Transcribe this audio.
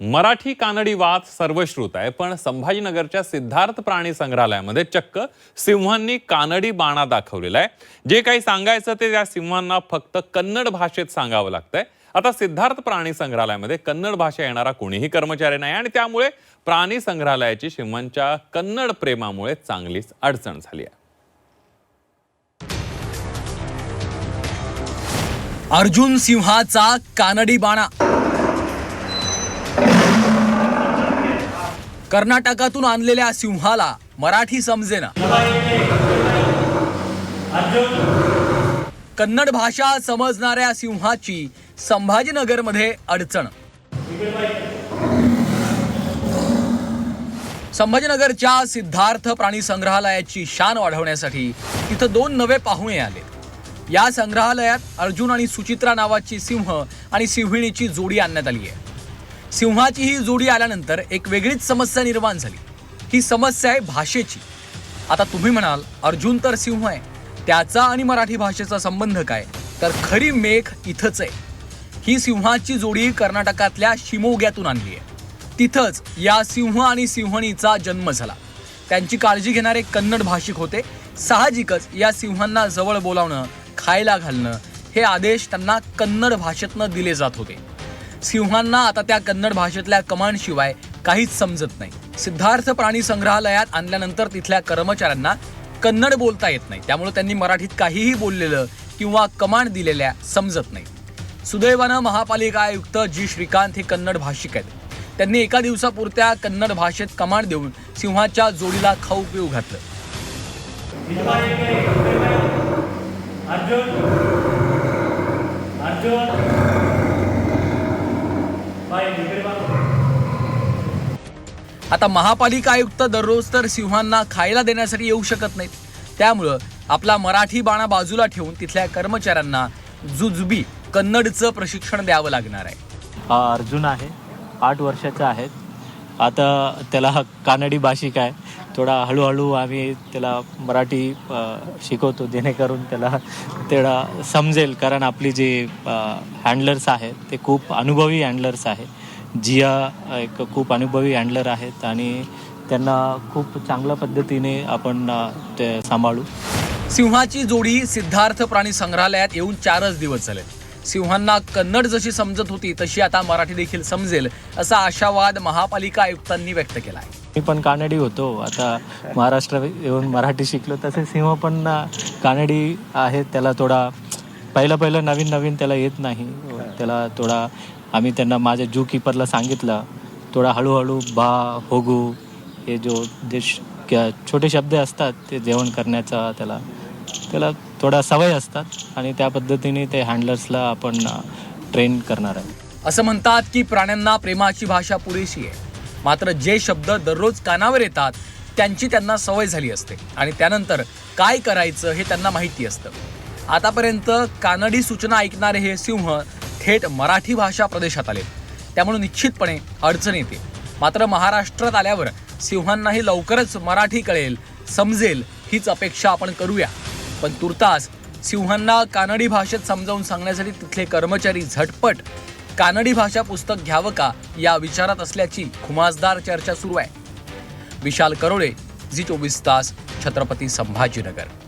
मराठी कानडी वाद सर्वश्रुत आहे पण संभाजीनगरच्या सिद्धार्थ प्राणी संग्रहालयामध्ये चक्क सिंहांनी कानडी बाणा दाखवलेला आहे. जे काही सांगायचं ते त्या सिंहांना फक्त कन्नड भाषेत सांगावं लागतंय. आता सिद्धार्थ प्राणी संग्रहालयामध्ये कन्नड भाषा येणारा कोणीही कर्मचारी नाही आणि त्यामुळे प्राणी संग्रहालयाची सिंहांच्या कन्नड प्रेमामुळे चांगलीच अडचण झाली आहे. अर्जुन सिंहाचा कानडी बाणा. कर्नाटकातून आणलेल्या सिंहाला मराठी समजेना. कन्नड भाषा समजणाऱ्या सिंहाची संभाजीनगरमध्ये अडचण. संभाजीनगरच्या सिद्धार्थ प्राणी संग्रहालयाची शान वाढवण्यासाठी तिथं दोन नवे पाहुणे आले. या संग्रहालयात अर्जुन आणि सुचित्रा नावाची सिंह आणि सिंहिणीची जोडी आणण्यात आली आहे. सिंहाची ही जोडी आल्यानंतर एक वेगळीच समस्या निर्माण झाली. ही समस्या आहे भाषेची. आता तुम्ही म्हणाल अर्जुन तर सिंह आहे. त्याचा आणि मराठी भाषेचा संबंध काय? तर खरी मेघ इथंच आहे. ही सिंहाची जोडी कर्नाटकातल्या शिमोग्यातून आणली आहे. तिथंच या सिंह आणि सिंहणीचा जन्म झाला. त्यांची काळजी घेणारे कन्नड भाषिक होते. साहजिकच या सिंहांना जवळ बोलावणं खायला घालणं हे आदेश त्यांना कन्नड भाषेतनं दिले जात होते. सिंहांना आता त्या कन्नड भाषेतल्या कमांडशिवाय काहीच समजत नाही. सिद्धार्थ प्राणी संग्रहालयात आणल्यानंतर तिथल्या कर्मचाऱ्यांना कन्नड बोलता येत नाही. त्यामुळे त्यांनी मराठीत काहीही बोललेलं किंवा कमांड दिलेल्या समजत नाही. सुदैवानं महापालिका आयुक्त जी. श्रीकांत हे कन्नड भाषिक आहेत. त्यांनी एका दिवसापुरत्या कन्नड भाषेत कमांड देऊन सिंहाच्या जोडीला खाऊ पिऊ घातलं अर्जुन अर्जुन बाय इकडे बघ. आता महापालिका आयुक्त दररोज तर सिंहांना खायला देण्यासाठी येऊ शकत नाहीत. त्यामुळं आपला मराठी बाणा बाजूला ठेवून तिथल्या कर्मचाऱ्यांना जुजबी कन्नडचं प्रशिक्षण द्यावं लागणार आहे. अर्जुन आहे. आठ वर्षाचा आहे. आता त्याला हा कानडी भाषिक आहे. थोडा हळूहळू आम्ही त्याला मराठी शिकवतो. जेणेकरून त्याला तेवढा समजेल. कारण आपली जे हँडलर्स आहेत ते खूप अनुभवी हँडलर्स आहे जिया एक खूप अनुभवी हँडलर आहेत आणि त्यांना खूप चांगल्या पद्धतीने आपण ते सांभाळू. सिंहाची जोडी सिद्धार्थ प्राणी संग्रहालयात येऊन चारच दिवस झाले. सिंहांना कन्नड जशी समजत होती तशी आता मराठी देखील समजेल असा आशावाद महापालिका आयुक्तांनी व्यक्त केला आहे मी पण कानडी होतो. आता महाराष्ट्र येऊन मराठी शिकलो तसे सिंह पण कानडी आहे. त्याला थोडा पहिलं पहिलं नवीन नवीन त्याला येत नाही. त्याला थोडा आम्ही त्यांना माझ्या जू किपरला सांगितलं थोडा हळूहळू बा होगू हे जो जे श- छोटे शब्द असतात ते जेवण करण्याचा त्याला त्याला थोडा सवय असतात आणि त्या पद्धतीने ते हँडलर्सला आपण ट्रेन करणार आहे असं म्हणतात की प्राण्यांना प्रेमाची भाषा पुरेशी आहे. मात्र जे शब्द दररोज कानावर येतात त्यांची त्यांना सवय झाली असते. आणि त्यानंतर काय करायचं हे त्यांना माहिती असतं. आतापर्यंत कानडी सूचना ऐकणारे हे सिंह थेट मराठी भाषा प्रदेशात आले. त्यामुळे निश्चितपणे अडचण येते. मात्र महाराष्ट्रात आल्यावर सिंहांनाही लवकरच मराठी कळेल समजेल हीच अपेक्षा आपण करूया. पण तुर्तास सिंहांना कानडी भाषेत समजावून सांगण्यासाठी तिथले कर्मचारी झटपट कानडी भाषा पुस्तक घ्यावं का या विचारात असल्याची खुमासदार चर्चा सुरू आहे. विशाल करोळे झी चोवीस तास छत्रपती संभाजीनगर.